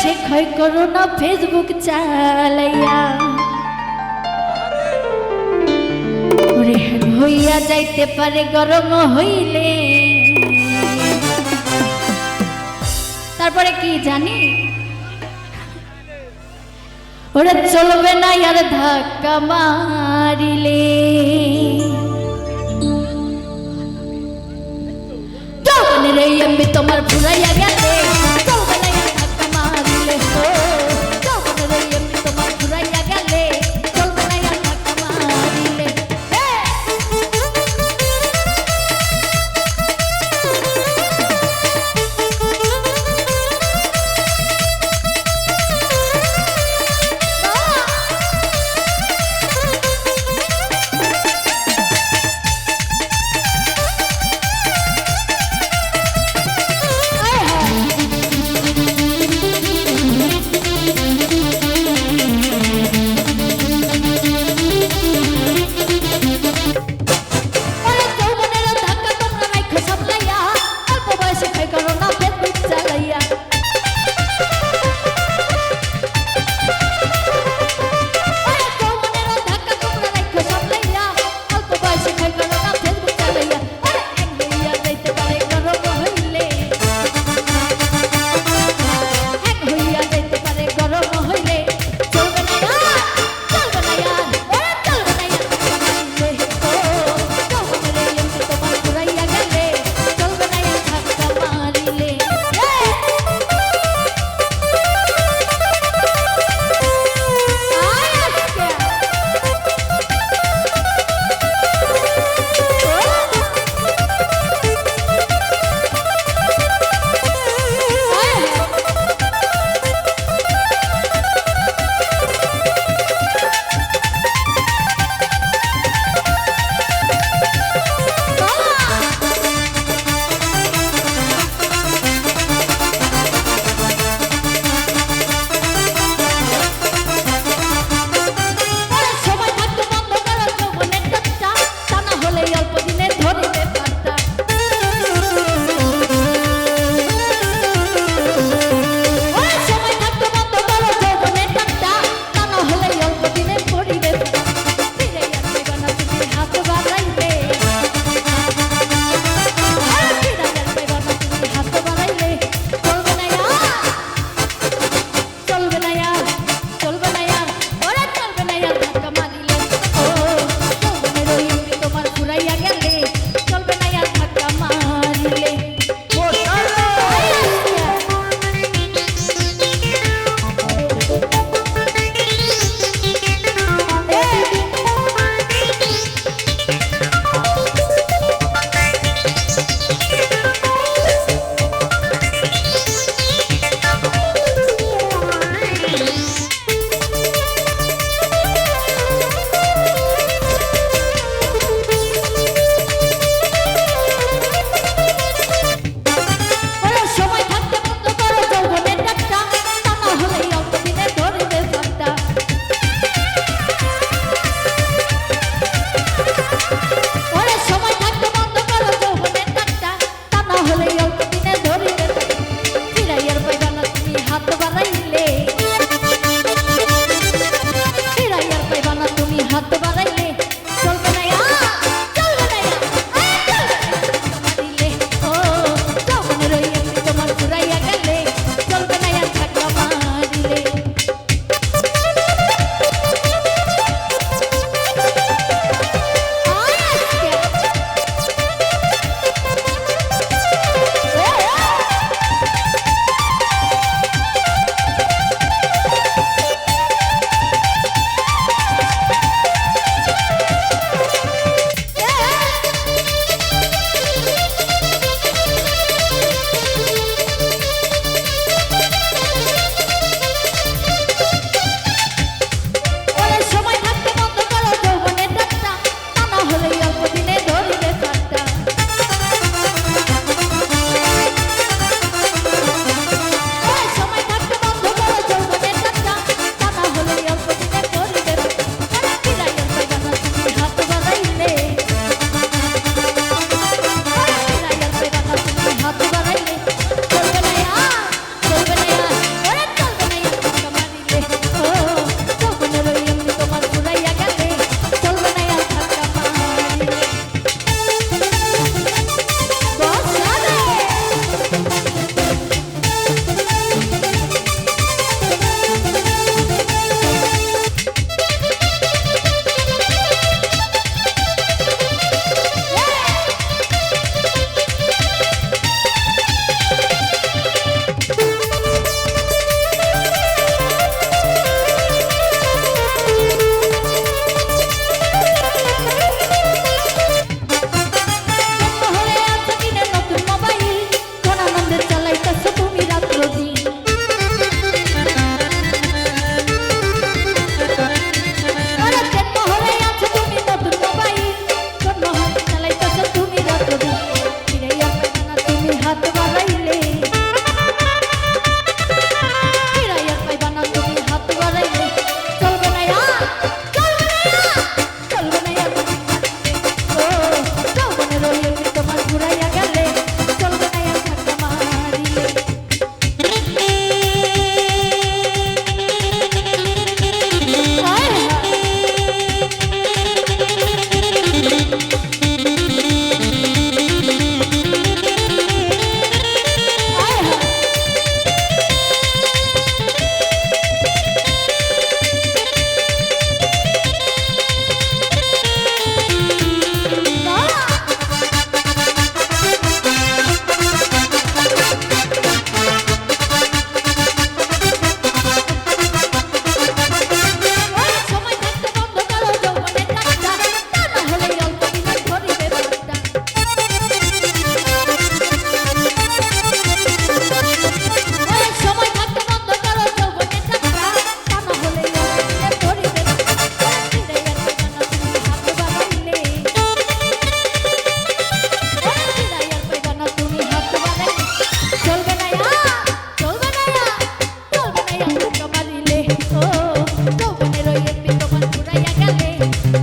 ক্ষয় করো না ফেসবুক চালাইয়া। হইয়া যাইতে পারে, গরম হইলে। তারপরে কি জানি? ওরা চলবে না আর ধাক্কা মারিলে।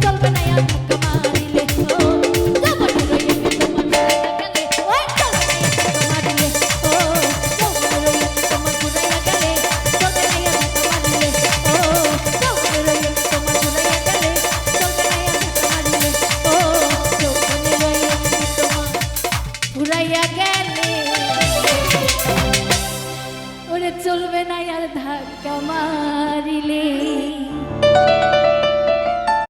চলবে না আর মুখ মারি